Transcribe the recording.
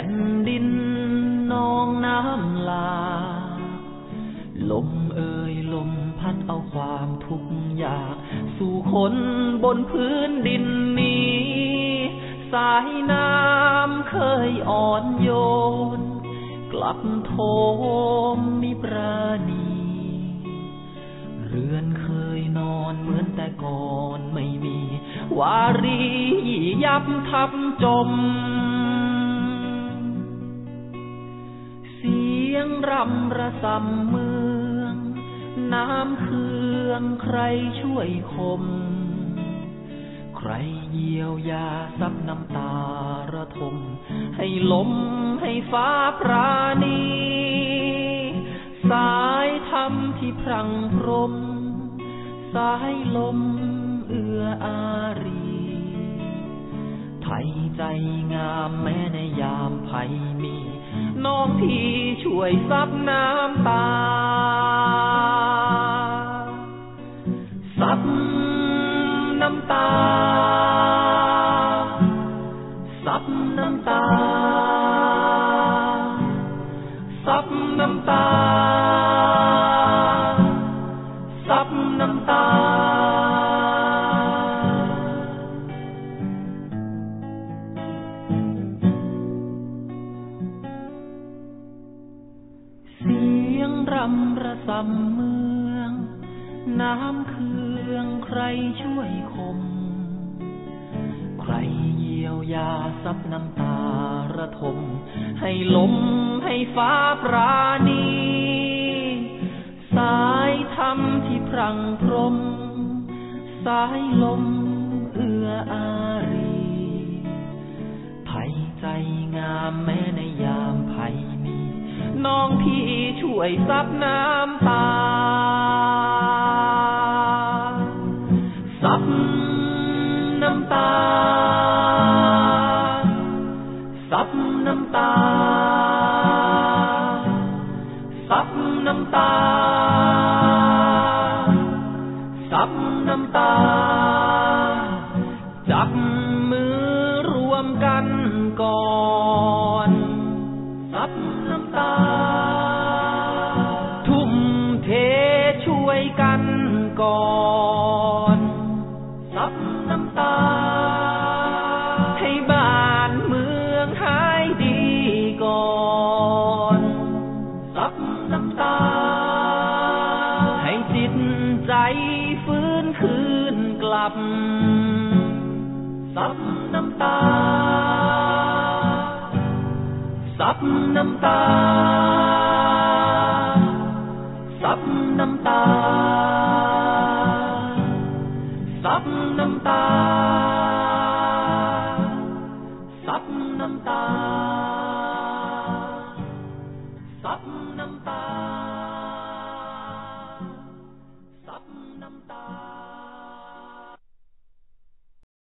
ผ่นดินนองน้ำลา ลมเอ่ยลมพัดเอาความทุกข์ยาก สู่คนบนพื้นดินนี้ สายน้ำเคยอ่อนโยน กลับโทมมิปราณี เรือนเคยนอนเหมือนแต่ก่อนไม่มี วารียับทับจม รำระสำเมือง น้ำเคืองใครช่วยคม ใครเยียวยาซับน้ำตาระทม ให้ลมให้ฟ้าปราณี สายธรรมที่พรังพรม สายลมเอื้ออารี ใจงามแม้ในยามภัยมี น้องที่ช่วยซับน้ำตา ซับน้ำตา ซับน้ำตา ซับน้ำตา รำระสำเมือง น้ำเคืองใครช่วยคม ใครเยียวยาซับน้ำตาระทม ให้ลมให้ฟ้าปราณี สายธรรมที่พรังพรม สายลมเอื้ออารีไทยใจงามแม้ในยา วยซับน้ำตา ซับน้ำตา ซับน้ำตา ซับน้ำตา ซับน้ำตา จับมือ ก่อนซับน้ำตา ให้บ้านเมืองหายดีก่อนซับน้ำตา ให้จิตใจฟื้นคืนกลับซับน้ำตาซับน้ำตาซับน้ำตา ซับน้